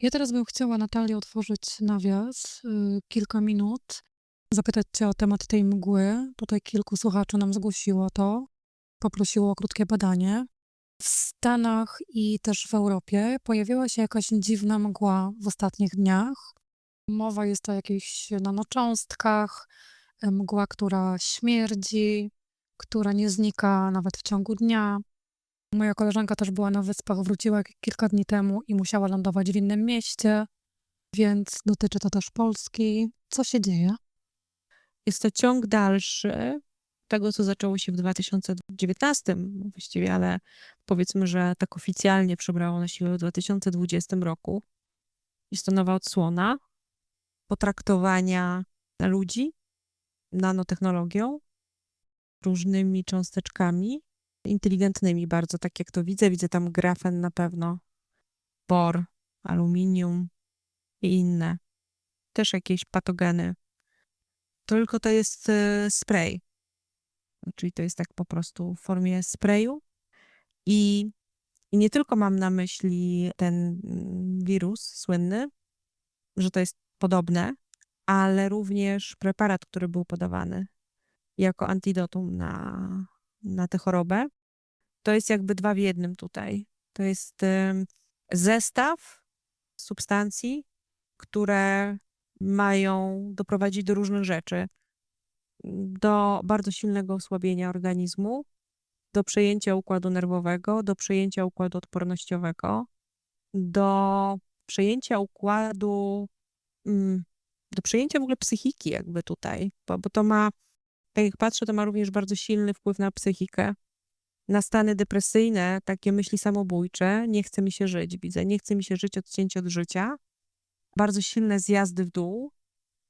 Ja teraz bym chciała, Natalię, otworzyć nawias, y, kilka minut, zapytać Cię o temat tej mgły. Tutaj kilku słuchaczy nam zgłosiło to, poprosiło o krótkie badanie. W Stanach i też w Europie pojawiła się jakaś dziwna mgła w ostatnich dniach. Mowa jest o jakichś nanocząstkach, y, mgła, która śmierdzi, która nie znika nawet w ciągu dnia. Moja koleżanka też była na wyspach, wróciła kilka dni temu i musiała lądować w innym mieście, więc dotyczy to też Polski. Co się dzieje? Jest to ciąg dalszy tego, co zaczęło się w 2019 właściwie, ale powiedzmy, że tak oficjalnie przybrało na siłę w 2020 roku. Jest to nowa odsłona potraktowania ludzi nanotechnologią, różnymi cząsteczkami inteligentnymi bardzo, tak jak to widzę. Widzę tam grafen na pewno, bor, aluminium i inne. Też jakieś patogeny. Tylko to jest e, spray. Czyli to jest tak po prostu w formie sprayu. I, I nie tylko mam na myśli ten mm, wirus słynny, że to jest podobne, ale również preparat, który był podawany jako antidotum na, na tę chorobę. To jest jakby dwa w jednym tutaj. To jest zestaw substancji, które mają doprowadzić do różnych rzeczy. Do bardzo silnego osłabienia organizmu, do przejęcia układu nerwowego, do przejęcia układu odpornościowego, do przejęcia układu, mm, do przejęcia w ogóle psychiki jakby tutaj, bo, bo to ma, tak jak patrzę, to ma również bardzo silny wpływ na psychikę, na stany depresyjne, takie myśli samobójcze, nie chce mi się żyć, widzę, nie chce mi się żyć, odcięcie od życia, bardzo silne zjazdy w dół,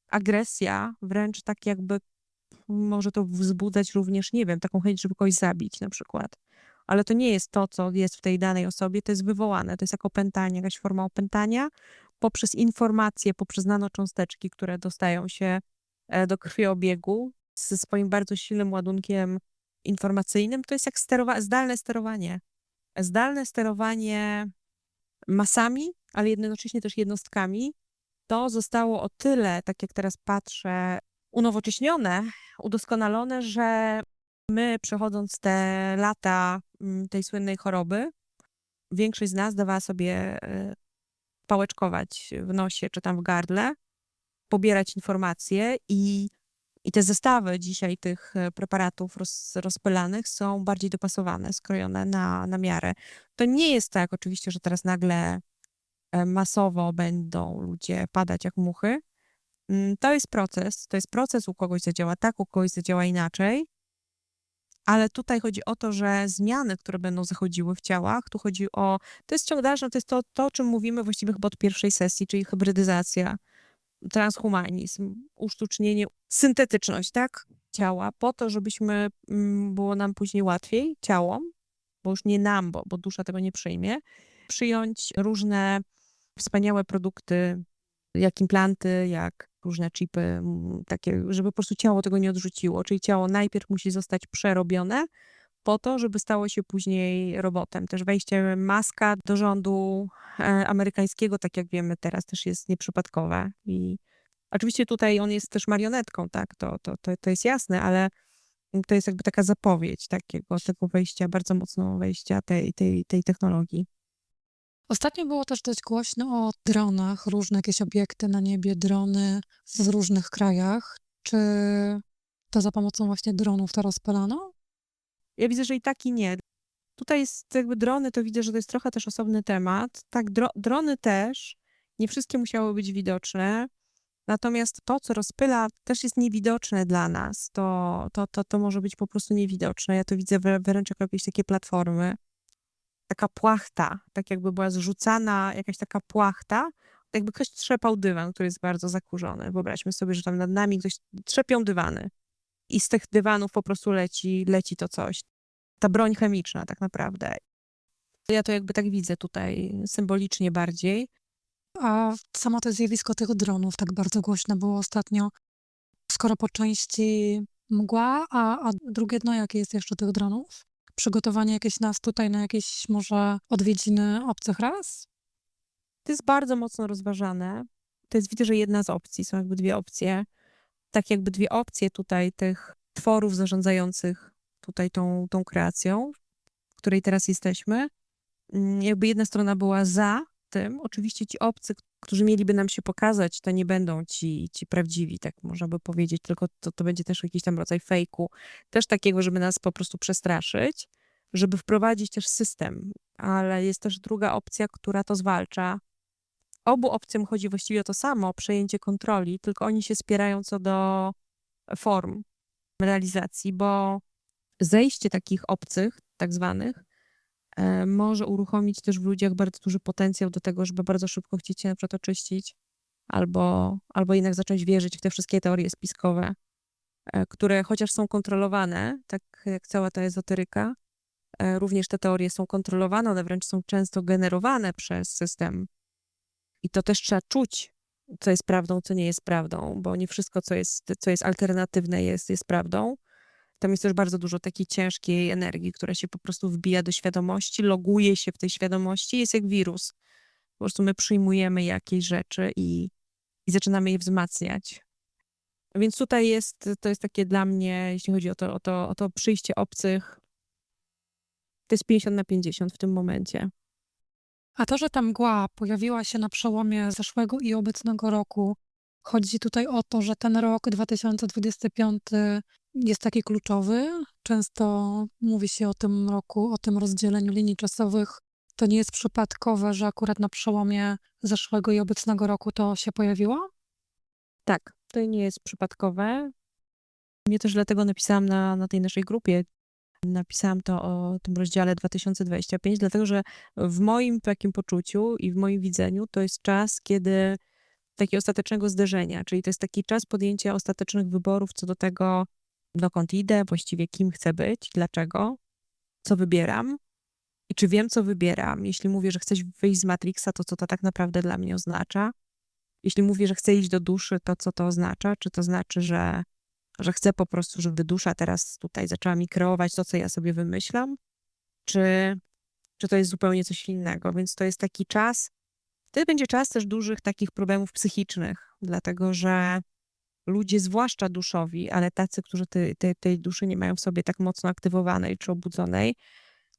agresja, wręcz tak jakby może to wzbudzać również, nie wiem, taką chęć, żeby kogoś zabić na przykład. Ale to nie jest to, co jest w tej danej osobie, to jest wywołane, to jest jak opętanie, jakaś forma opętania poprzez informacje, poprzez nanocząsteczki, które dostają się e, do krwiobiegu ze swoim bardzo silnym ładunkiem informacyjnym. To jest jak sterowa- zdalne sterowanie. Zdalne sterowanie masami, ale jednocześnie też jednostkami. To zostało o tyle, tak jak teraz patrzę, unowocześnione, udoskonalone, że my przechodząc te lata mm, tej słynnej choroby, większość z nas dawała sobie e, pałeczkować w nosie czy tam w gardle, pobierać informacje i, i te zestawy dzisiaj tych e, preparatów roz, rozpylanych są bardziej dopasowane, skrojone na, na miarę. To nie jest tak oczywiście, że teraz nagle e, masowo będą ludzie padać jak muchy. Mm, To jest proces. To jest proces, u kogoś zadziała tak, u kogoś zadziała inaczej. Ale tutaj chodzi o to, że zmiany, które będą zachodziły w ciałach, tu chodzi o. To jest ciąg dalszy, to jest to, to, o czym mówimy właściwie chyba od pierwszej sesji, czyli hybrydyzacja, transhumanizm, usztucznienie, syntetyczność, tak? Ciała, po to, żebyśmy mm, było nam później łatwiej, ciałom, bo już nie nam, bo, bo dusza tego nie przyjmie, przyjąć różne wspaniałe produkty, jak implanty, jak różne chipy, mm, takie, żeby po prostu ciało tego nie odrzuciło. Czyli ciało najpierw musi zostać przerobione po to, żeby stało się później robotem. Też wejście Maska do rządu e, amerykańskiego, tak jak wiemy teraz, też jest nieprzypadkowe. I oczywiście tutaj on jest też marionetką, tak, to, to, to, to jest jasne, ale to jest jakby taka zapowiedź takiego, tego wejścia, bardzo mocno wejścia tej, tej, tej technologii. Ostatnio było też dość głośno o dronach, różne jakieś obiekty na niebie, drony w różnych krajach. Czy to za pomocą właśnie dronów to rozpalano? Ja widzę, że i tak i nie. Tutaj jest jakby drony, to widzę, że to jest trochę też osobny temat. Tak, dro drony też, nie wszystkie musiały być widoczne. Natomiast to, co rozpyla, też jest niewidoczne dla nas. To, to, to, to może być po prostu niewidoczne. Ja to widzę wrę- wręcz jako jakieś takie platformy. Taka płachta, tak jakby była zrzucana jakaś taka płachta, jakby ktoś trzepał dywan, który jest bardzo zakurzony. Wyobraźmy sobie, że tam nad nami ktoś trzepią dywany i z tych dywanów po prostu leci, leci to coś. Ta broń chemiczna tak naprawdę. Ja to jakby tak widzę tutaj symbolicznie bardziej. A samo to zjawisko tych dronów tak bardzo głośne było ostatnio, skoro po części mgła, a, a drugie dno, jakie jest jeszcze tych dronów? Przygotowanie jakieś nas tutaj na jakieś może odwiedziny obcych ras? To jest bardzo mocno rozważane. To jest widzę, że jedna z opcji, są jakby dwie opcje. Tak jakby dwie opcje tutaj tych tworów zarządzających tutaj tą, tą kreacją, w której teraz jesteśmy. Mm, Jakby jedna strona była za tym, oczywiście ci obcy, którzy mieliby nam się pokazać, to nie będą ci, ci prawdziwi, tak można by powiedzieć, tylko to, to będzie też jakiś tam rodzaj fejku, też takiego, żeby nas po prostu przestraszyć, żeby wprowadzić też system, ale jest też druga opcja, która to zwalcza. Obu opcjom chodzi właściwie o to samo, przejęcie kontroli, tylko oni się spierają co do form realizacji, bo zejście takich obcych, tak zwanych, e, może uruchomić też w ludziach bardzo duży potencjał do tego, żeby bardzo szybko chcieć się na przykład oczyścić, albo, albo jednak zacząć wierzyć w te wszystkie teorie spiskowe, e, które chociaż są kontrolowane, tak jak cała ta ezoteryka, e, również te teorie są kontrolowane, one wręcz są często generowane przez system. I to też trzeba czuć, co jest prawdą, co nie jest prawdą, bo nie wszystko, co jest, co jest alternatywne, jest, jest prawdą. Tam jest też bardzo dużo takiej ciężkiej energii, która się po prostu wbija do świadomości, loguje się w tej świadomości, jest jak wirus. Po prostu my przyjmujemy jakieś rzeczy i, i zaczynamy je wzmacniać. Więc tutaj jest, to jest takie dla mnie, jeśli chodzi o to, o to, o to przyjście obcych, to jest 50 na 50 w tym momencie. A to, że ta mgła pojawiła się na przełomie zeszłego i obecnego roku, chodzi tutaj o to, że ten rok 2025 jest taki kluczowy. Często mówi się o tym roku, o tym rozdzieleniu linii czasowych. To nie jest przypadkowe, że akurat na przełomie zeszłego i obecnego roku to się pojawiło? Tak, to nie jest przypadkowe. Mnie też dlatego napisałam na, na tej naszej grupie. Napisałam to o tym rozdziale 2025, dlatego że w moim takim poczuciu i w moim widzeniu to jest czas, kiedy takiego ostatecznego zderzenia, czyli to jest taki czas podjęcia ostatecznych wyborów co do tego, dokąd idę, właściwie kim chcę być, dlaczego, co wybieram i czy wiem, co wybieram. Jeśli mówię, że chcę wyjść z Matrixa, to co to tak naprawdę dla mnie oznacza. Jeśli mówię, że chcę iść do duszy, to co to oznacza? Czy to znaczy, że, że chcę po prostu, żeby dusza teraz tutaj zaczęła mi kreować to, co ja sobie wymyślam? Czy, czy to jest zupełnie coś innego? Więc to jest taki czas, wtedy będzie czas też dużych takich problemów psychicznych, dlatego że ludzie, zwłaszcza duszowi, ale tacy, którzy tej, tej, tej duszy nie mają w sobie tak mocno aktywowanej czy obudzonej,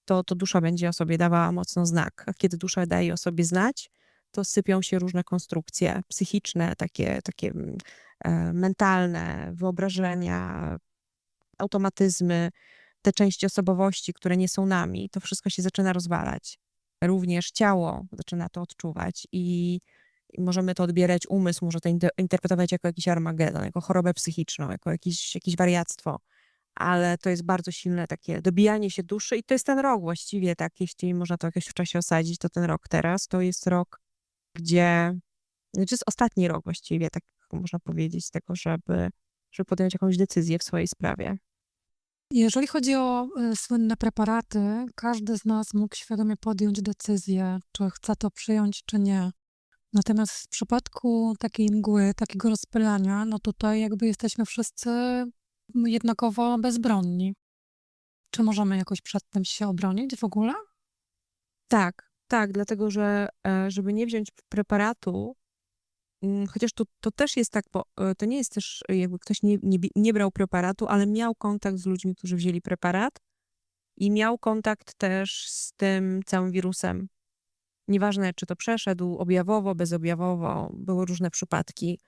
to, to dusza będzie o sobie dawała mocno znak. A kiedy dusza daje o sobie znać, to sypią się różne konstrukcje psychiczne, takie, takie mm, e, mentalne, wyobrażenia, automatyzmy, te części osobowości, które nie są nami. To wszystko się zaczyna rozwalać. Również ciało zaczyna to odczuwać i, możemy to odbierać, umysł może to inter- interpretować jako jakiś armagedon, jako chorobę psychiczną, jako jakieś, jakieś wariactwo. Ale to jest bardzo silne takie dobijanie się duszy i to jest ten rok właściwie, tak, jeśli można to jakoś w czasie osadzić, to ten rok teraz, to jest rok, gdzie, to jest ostatni rok właściwie, tak można powiedzieć, tego, żeby, żeby podjąć jakąś decyzję w swojej sprawie. Jeżeli chodzi o y, słynne preparaty, każdy z nas mógł świadomie podjąć decyzję, czy chce to przyjąć, czy nie. Natomiast w przypadku takiej mgły, takiego rozpylania, no tutaj jakby jesteśmy wszyscy jednakowo bezbronni. Czy możemy jakoś przed tym się obronić w ogóle? Tak, tak, dlatego że e, żeby nie wziąć preparatu, mm, chociaż to, to też jest tak, bo e, to nie jest też e, jakby ktoś nie, nie, nie brał preparatu, ale miał kontakt z ludźmi, którzy wzięli preparat i miał kontakt też z tym całym wirusem. Nieważne, czy to przeszedł objawowo, bezobjawowo, były różne przypadki.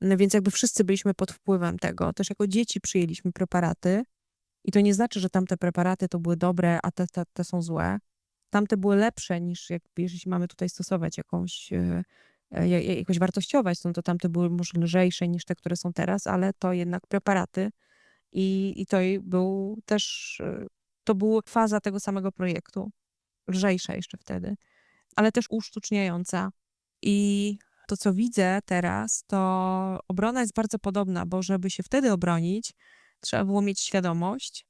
No więc jakby wszyscy byliśmy pod wpływem tego. Też jako dzieci przyjęliśmy preparaty i to nie znaczy, że tamte preparaty to były dobre, a te, te, te są złe. Tamte były lepsze niż jak, jeśli mamy tutaj stosować jakąś, e, e, ja- ja- jakoś wartościować, no to tamte były może lżejsze niż te, które są teraz, ale to jednak preparaty i, i to był też, e, to była faza tego samego projektu. Lżejsza jeszcze wtedy, ale też usztuczniająca. I to, co widzę teraz, to obrona jest bardzo podobna, bo żeby się wtedy obronić, trzeba było mieć świadomość.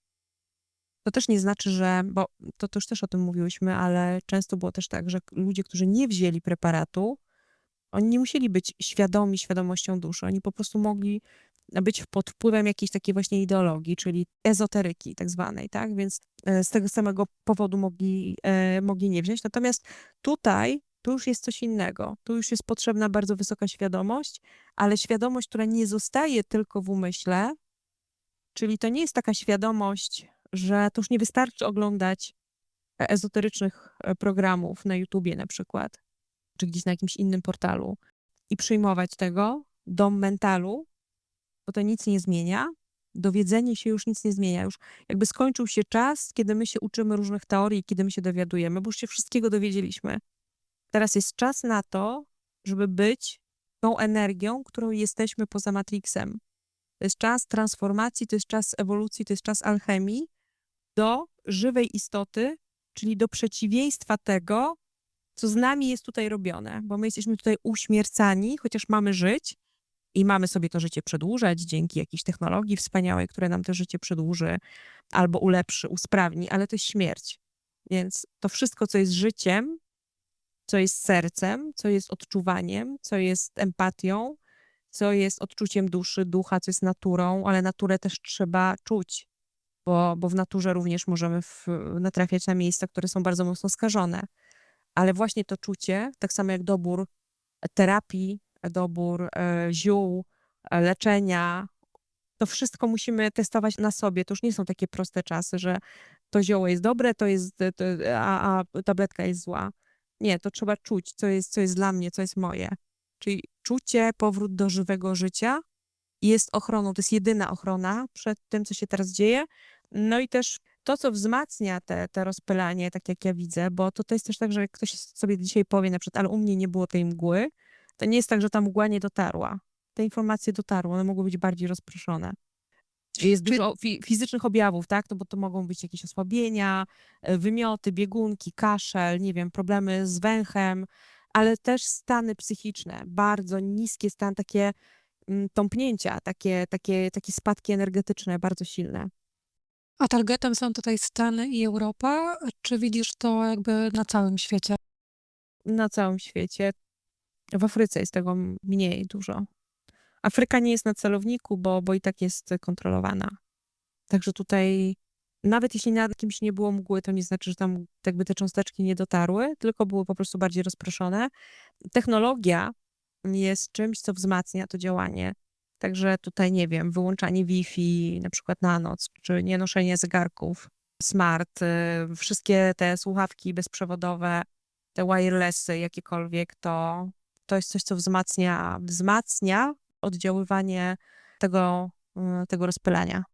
To też nie znaczy, że, bo to, to już też o tym mówiłyśmy, ale często było też tak, że ludzie, którzy nie wzięli preparatu, oni nie musieli być świadomi świadomością duszy. Oni po prostu mogli być pod wpływem jakiejś takiej właśnie ideologii, czyli ezoteryki tak zwanej, tak? Więc e, z tego samego powodu mogli, e, mogli nie wziąć. Natomiast tutaj tu już jest coś innego. Tu już jest potrzebna bardzo wysoka świadomość, ale świadomość, która nie zostaje tylko w umyśle, czyli to nie jest taka świadomość, że to już nie wystarczy oglądać e, ezoterycznych e, programów na YouTubie na przykład, czy gdzieś na jakimś innym portalu i przyjmować tego do mentalu, bo to nic nie zmienia. Dowiedzenie się już nic nie zmienia. Już jakby skończył się czas, kiedy my się uczymy różnych teorii, kiedy my się dowiadujemy, bo już się wszystkiego dowiedzieliśmy. Teraz jest czas na to, żeby być tą energią, którą jesteśmy poza Matrixem. To jest czas transformacji, to jest czas ewolucji, to jest czas alchemii do żywej istoty, czyli do przeciwieństwa tego, co z nami jest tutaj robione, bo my jesteśmy tutaj uśmiercani, chociaż mamy żyć i mamy sobie to życie przedłużać dzięki jakiejś technologii wspaniałej, która nam to życie przedłuży albo ulepszy, usprawni, ale to jest śmierć. Więc to wszystko, co jest życiem, co jest sercem, co jest odczuwaniem, co jest empatią, co jest odczuciem duszy, ducha, co jest naturą, ale naturę też trzeba czuć, bo, bo w naturze również możemy w, natrafiać na miejsca, które są bardzo mocno skażone. Ale właśnie to czucie, tak samo jak dobór terapii, dobór e, ziół, e, leczenia, to wszystko musimy testować na sobie. To już nie są takie proste czasy, że to zioło jest dobre, to jest, to, a, a tabletka jest zła. Nie, to trzeba czuć, co jest, co jest dla mnie, co jest moje. Czyli czucie, powrót do żywego życia jest ochroną, to jest jedyna ochrona przed tym, co się teraz dzieje. No i też to, co wzmacnia te, te rozpylanie, tak jak ja widzę, bo to, to jest też tak, że ktoś sobie dzisiaj powie na przykład, ale u mnie nie było tej mgły, to nie jest tak, że ta mgła nie dotarła. Te informacje dotarły, one mogły być bardziej rozproszone. Jest dużo fi- fizycznych objawów, tak? No bo to mogą być jakieś osłabienia, e, wymioty, biegunki, kaszel, nie wiem, problemy z węchem, ale też stany psychiczne, bardzo niskie stan, takie mm, tąpnięcia, takie, takie, takie spadki energetyczne bardzo silne. A targetem są tutaj Stany i Europa, czy widzisz to jakby na całym świecie? Na całym świecie. W Afryce jest tego mniej dużo. Afryka nie jest na celowniku, bo, bo i tak jest kontrolowana. Także tutaj, nawet jeśli nad kimś nie było mgły, to nie znaczy, że tam jakby te cząsteczki nie dotarły, tylko były po prostu bardziej rozproszone. Technologia jest czymś, co wzmacnia to działanie. Także tutaj, nie wiem, wyłączanie Wi-Fi na przykład na noc, czy nie noszenie zegarków smart, y, wszystkie te słuchawki bezprzewodowe, te wirelessy jakiekolwiek, to, to jest coś, co wzmacnia, wzmacnia oddziaływanie tego, y, tego rozpylania.